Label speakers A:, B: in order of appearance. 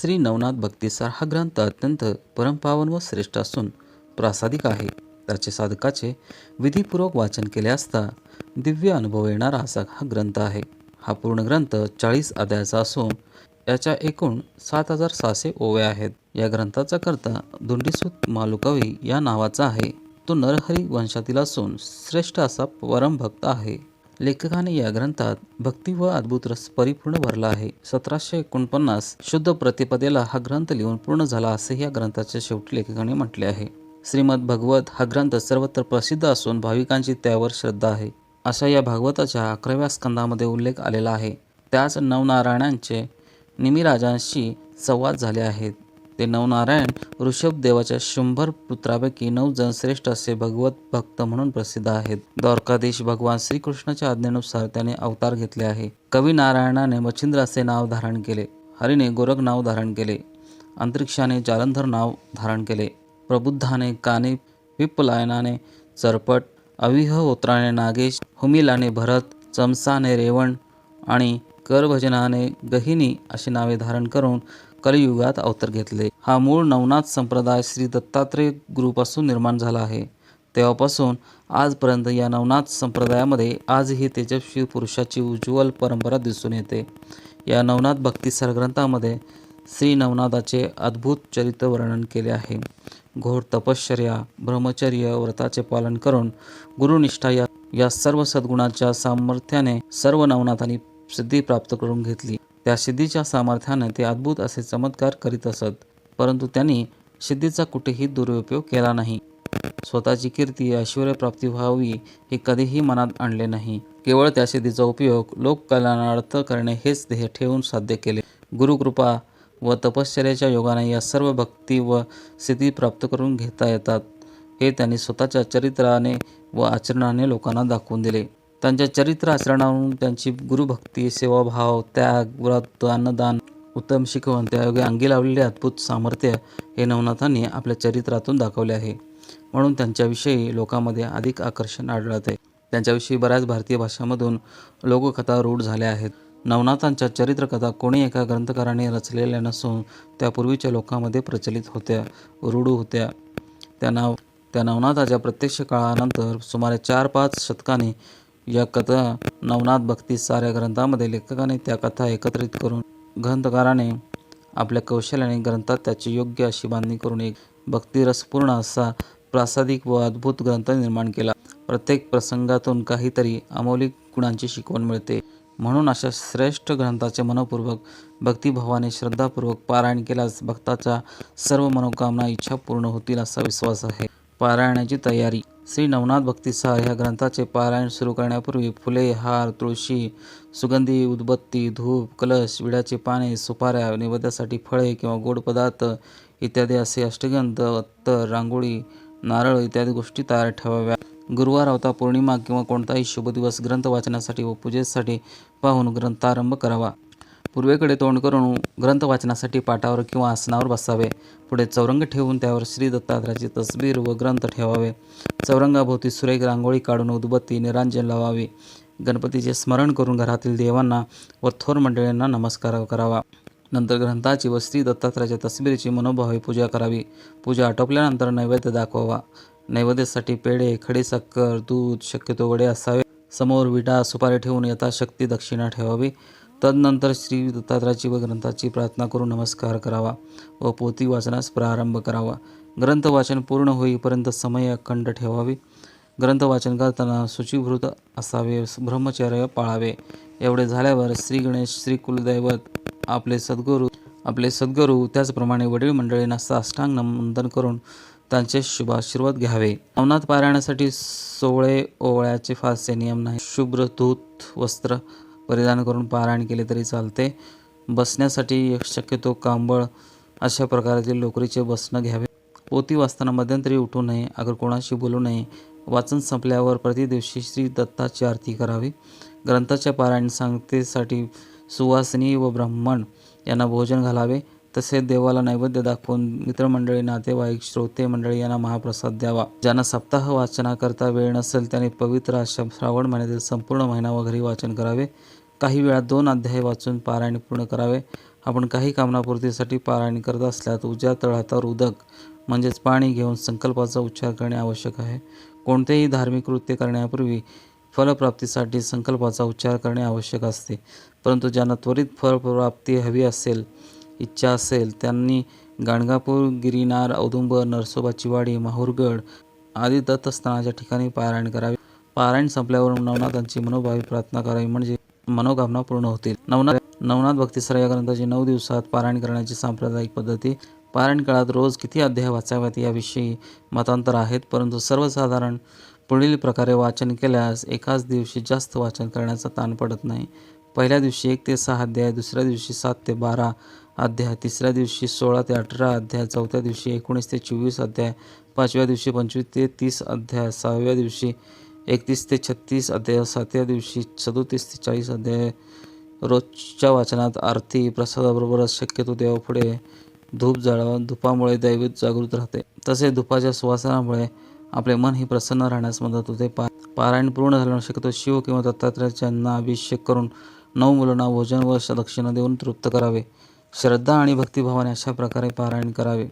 A: श्री नवनाथ भक्तिसार हा ग्रंथ अत्यंत परमपावन व श्रेष्ठ असून प्रासादिक आहे. त्याचे साधकाचे विधीपूर्वक वाचन केले असता दिव्य अनुभव येणारा असा हा ग्रंथ आहे. हा पूर्ण ग्रंथ चाळीस अध्यायाचा असून याच्या एकूण सात हजार सहाशे ओव्या आहेत. या ग्रंथाचा कर्ता दुंडीसूत मालुकवी या नावाचा आहे. तो नरहरी वंशातील असून श्रेष्ठ असा परमभक्त आहे. लेखकाने या ग्रंथात भक्ती व अद्भुत रस परिपूर्ण भरला आहे. सतराशे एकोणपन्नास शुद्ध प्रतिपदेला हा ग्रंथ लिहून पूर्ण झाला असे या ग्रंथाच्या शेवटी लेखकाने म्हटले आहे. श्रीमद भगवत हा ग्रंथ सर्वत्र प्रसिद्ध असून भाविकांची त्यावर श्रद्धा आहे. अशा या भागवताच्या अकराव्या स्कंदामध्ये उल्लेख आलेला आहे. त्याच नवनारायणांचे निमिराजांशी संवाद झाले आहेत. ते नवनारायण ऋषभ देवाच्या शंभर पुत्रापैकी नऊ जण श्रेष्ठ असे भगवत भक्त म्हणून प्रसिद्ध आहेत. द्वारकाधीश भगवान श्रीकृष्णाच्या आज्ञेनुसार त्याने अवतार घेतले आहे. कवी नारायणाने मच्छिंद्र असे नाव धारण केले. हरिने गोरख नाव धारण केले. अंतरिक्षाने जालंधर नाव धारण केले. प्रबुद्धाने काने विप्पलायनाने चरपट अविह होत्राने नागेश हुमिलाने भरत चमसाने रेवण आणि करभजनाने गहिनी अशी नावे धारण करून कलियुगात अवतर घेतले. हा मूळ नवनाथ संप्रदाय श्री दत्तात्रेय गुरुपासून निर्माण झाला आहे. तेव्हापासून आजपर्यंत या नवनाथ संप्रदायामध्ये आजही तेजस्वी पुरुषाची उज्ज्वल परंपरा दिसून येते. या नवनाथ भक्तिसार ग्रंथामध्ये श्री नवनाथाचे अद्भुत चरित्र वर्णन केले आहे. घोर तपश्चर्या ब्रह्मचर्य व्रताचे पालन करून गुरुनिष्ठा या या सर्व सद्गुणाच्या सामर्थ्याने सर्व नवनाथांनी सिद्धी प्राप्त करून घेतली. त्या सिद्धीच्या सामर्थ्याने ते अद्भुत असे चमत्कार करीत असत परंतु त्यांनी सिद्धीचा कुठेही दुरुपयोग केला नाही. स्वतःची कीर्ती ऐश्वर प्राप्ती व्हावी हे कधीही मनात आणले नाही. केवळ त्या सिद्धीचा उपयोग लोककल्याणार्थ करणे हेच ध्येय ठेवून साध्य केले. गुरुकृपा व तपश्चर्याच्या योगाने या सर्व भक्ती व सिद्धी प्राप्त करून घेता येतात हे त्यांनी स्वतःच्या चरित्राने व आचरणाने लोकांना दाखवून दिले. त्यांच्या चरित्र आचरणावरून त्यांची गुरुभक्ती सेवाभाव त्याग व्रत अन्नदान उत्तम शिकवण त्यायोगे अंगी लावलेले अद्भुत सामर्थ्य हे नवनाथांनी आपल्या चरित्रातून दाखवले आहे. म्हणून त्यांच्याविषयी लोकांमध्ये अधिक आकर्षण आढळते. त्यांच्याविषयी बऱ्याच भारतीय भाषांमधून लोककथा रूढ झाल्या आहेत. नवनाथांच्या चरित्रकथा कोणी एका ग्रंथकाराने रचलेल्या नसून त्या पूर्वीच्या लोकांमध्ये प्रचलित होत्या रूढ होत्या. त्या नाव त्या नवनाथाच्या प्रत्यक्ष काळानंतर सुमारे चार पाच शतकाने या कथा नवनाथ भक्ती साऱ्या ग्रंथामध्ये लेखकाने त्या कथा एकत्रित करून ग्रंथकाराने आपल्या कौशल्याने ग्रंथात त्याची योग्य अशी बांधणी करून एक भक्तिरसपूर्ण असा प्रासादिक व अद्भुत ग्रंथ निर्माण केला. प्रत्येक प्रसंगातून काहीतरी अमौलिक गुणांची शिकवण मिळते. म्हणून अशा श्रेष्ठ ग्रंथाचे मनपूर्वक भक्तिभावाने श्रद्धापूर्वक पारायण केल्यास भक्ताच्या सर्व मनोकामना इच्छा पूर्ण होतील असा विश्वास आहे. पारायणाची तयारी श्री नवनाथ भक्तिसार ह्या ग्रंथाचे पारायण सुरू करण्यापूर्वी फुले हार तुळशी सुगंधी उदबत्ती धूप कलश विड्याची पाने सुपाऱ्या नैवेद्यासाठी फळे किंवा गोड पदार्थ इत्यादी असे अष्टगंध अत्तर रांगोळी नारळ इत्यादी गोष्टी तयार ठेवाव्या. गुरुवार अवता पौर्णिमा किंवा कोणताही शुभ दिवस ग्रंथ वाचनासाठी व पूजेसाठी पाहून ग्रंथारंभ करावा. पूर्वेकडे तोंड करून ग्रंथ वाचनासाठी पाटावर किंवा आसनावर बसावे. पुढे चौरंग ठेवून त्यावर श्री दत्तात्रयाची तसबीर व ग्रंथ ठेवावे. चौरंगाभोवती सुरेख रांगोळी काढून उदबत्ती निरांजन लावावी. गणपतीचे स्मरण करून घरातील देवांना व थोर मंडळींना नमस्कार करावा. नंतर ग्रंथाची व श्री दत्तात्रयाच्या तसबिरीची मनोभावे पूजा करावी. पूजा आटोपल्यानंतर नैवेद्य दाखवावा. नैवेद्यासाठी पेढे खडीसाखर दूध शक्यतो वडे असावे. समोर विटा सुपारी ठेवून यथाशक्ती दक्षिणा ठेवावी. तदनंतर श्री दत्तात्रयाची व ग्रंथाची प्रार्थना करून नमस्कार करावा व पोती वाचनास प्रारंभ करावा. ग्रंथ वाचन पूर्ण होईपर्यंत समय अखंड ठेवावे. ग्रंथ वाचन करताना शुचिभृत असावे ब्रह्मचर्य पाळावे. एवढे झाल्यावर श्री गणेश श्री कुलदैवत आपले सद्गुरू आपले सद्गुरू त्याचप्रमाणे वडील मंडळींना साष्टांग नमंदन करून त्यांचे शुभाशीर्वाद घ्यावे. नवनाथ पारायणासाठी सोवळे ओवळ्याचे फारसे नियम नाही शुभ्र धूत वस्त्र परिधान करून पारायण केले तरी चालते. बसण्यासाठी शक्यतो कांबळ अशा प्रकारातील लोकरीचे बसणं घ्यावे. पोती वाचताना मध्यंतरी उठू नये अगर कोणाशी बोलू नये. वाचन संपल्यावर प्रति दिवशी श्री दत्ताची आरती करावी. ग्रंथाच्या पारायण सांगतेसाठी सुवासिनी व ब्राह्मण यांना भोजन घालावे. तसेच देवाला नैवेद्य दाखवून मित्रमंडळी नातेवाईक श्रोते मंडळी यांना महाप्रसाद द्यावा. ज्यांना सप्ताह वाचनाकरता वेळ नसेल त्यांनी पवित्र अशा श्रावण महिन्यातील संपूर्ण महिना व घरी वाचन करावे. काही वेळा दोन अध्याय वाचून पारायण पूर्ण करावे. आपण काही कामनापूर्तीसाठी पारायण करत असल्यास उज्या तळहातावर उदक म्हणजेच पाणी घेऊन संकल्पाचा उच्चार करणे आवश्यक आहे. कोणतेही धार्मिक कृत्य करण्यापूर्वी फलप्राप्तीसाठी संकल्पाचा उच्चार करणे आवश्यक असते. परंतु ज्यांना त्वरित फलप्राप्ती हवी असेल इच्छा असेल त्यांनी गाणगापूर गिरिनार औदुंबर नरसोबाची वाडी माहूरगड आदी दत्तस्थानाच्या ठिकाणी पारायण करावे. पारायण संपल्यावर नवनाथांची मनोभावी प्रार्थना करावी. म्हणजे मनोकामना पूर्ण होतील. नवनाथ नवनाथ भक्तिसर या ग्रंथाची नऊ दिवसात पारायण करण्याची सांप्रदायिक पद्धती. पारायण काळात रोज किती अध्याय वाचाव्यात याविषयी मतांतर आहेत परंतु सर्वसाधारण पुढील प्रकारे वाचन केल्यास एकाच दिवशी जास्त वाचन करण्याचा ताण पडत नाही. पहिल्या दिवशी एक ते सहा अध्याय दुसऱ्या दिवशी सात ते बारा अध्याय तिसऱ्या दिवशी सोळा ते अठरा अध्याय चौथ्या दिवशी एकोणीस ते चोवीस अध्याय पाचव्या दिवशी पंचवीस ते तीस अध्याय सहाव्या दिवशी एकतीस ते छत्तीस अध्याय सातव्या दिवशी सदोतीस ते चाळीस अध्याय. रोजच्या वाचनात आरती प्रसादाबरोबरच शक्यतो देवापुढे धूप जाळावा धुपामुळे दैवत जागृत राहते. तसेच धुपाच्या सुवासनामुळे आपले मन ही प्रसन्न राहण्यास मदत होते. पा पारायण पूर्ण झाल्यावर शक्यतो शिव किंवा दत्तात्रयाच्यांना अभिषेक करून नऊ मुलांना भोजन व दक्षिणा देऊन तृप्त करावे. श्रद्धा आणि भक्तिभावाने अशा प्रकारे पारायण करावे.